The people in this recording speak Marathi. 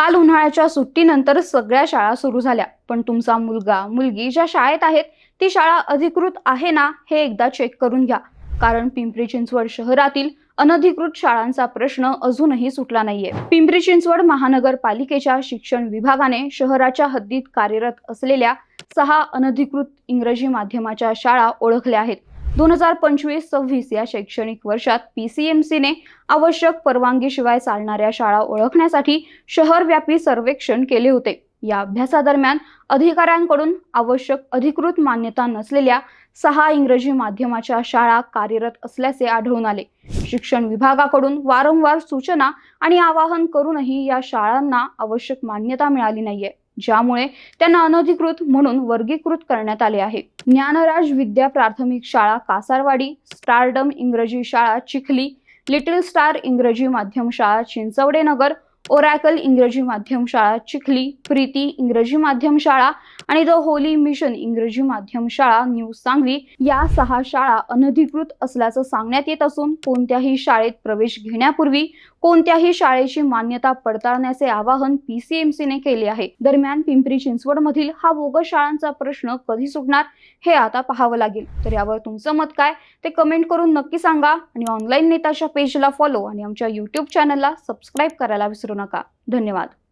काल उन्हाळ्याच्या सुट्टीनंतर सगळ्या शाळा सुरू झाल्या. पण तुमचा मुलगा मुलगी ज्या शाळेत आहेत ती शाळा अधिकृत आहे ना हे एकदा चेक करून घ्या. कारण पिंपरी चिंचवड शहरातील अनधिकृत शाळांचा प्रश्न अजूनही सुटला नाहीये. पिंपरी चिंचवड महानगरपालिकेच्या शिक्षण विभागाने शहराच्या हद्दीत कार्यरत असलेल्या सहा अनधिकृत इंग्रजी माध्यमाच्या शाळा ओळखल्या आहेत. दोन हजार पंचवीस सव्वीस या शैक्षणिक वर्षात पीसीएमसीने आवश्यक परवानगीशिवाय चालणाऱ्या शाळा ओळखण्यासाठी शहरव्यापी सर्वेक्षण केले होते. या अभ्यासादरम्यान अधिकाऱ्यांकडून आवश्यक अधिकृत मान्यता नसलेल्या सहा इंग्रजी माध्यमाच्या शाळा कार्यरत असल्याचे आढळून आले. शिक्षण विभागाकडून वारंवार सूचना आणि आवाहन करूनही या शाळांना आवश्यक मान्यता मिळाली नाहीये. ज्यामुळे त्यांना अनधिकृत म्हणून वर्गीकृत करण्यात आले आहे. ज्ञानराज विद्या प्राथमिक शाळा कासारवाडी स्टारडम इंग्रजी शाळा चिखली लिटिल स्टार इंग्रजी माध्यम शाळा चिंचवडे नगर ओरॅकल इंग्रजी माध्यम शाळा चिखली प्रीती इंग्रजी माध्यम शाळा आणि द होली मिशन इंग्रजी माध्यम शाळा न्यू सांगली या सहा शाळा अनधिकृत असल्याचं सांगण्यात येत असून कोणत्याही शाळेत प्रवेश घेण्यापूर्वी कोणत्याही शाळेची मान्यता पडताळण्याचे आवाहन पीसीएमसीने केले आहे. दरम्यान पिंपरी चिंचवडमधील हा बोगस शाळांचा प्रश्न कधी सुटणार हे आता पाहावं लागेल. तर यावर तुमचं मत काय ते कमेंट करून नक्की सांगा आणि ऑनलाईन नेताच्या पेजला फॉलो आणि आमच्या यूट्यूब चॅनलला सबस्क्राईब करायला विसरू नका. धन्यवाद.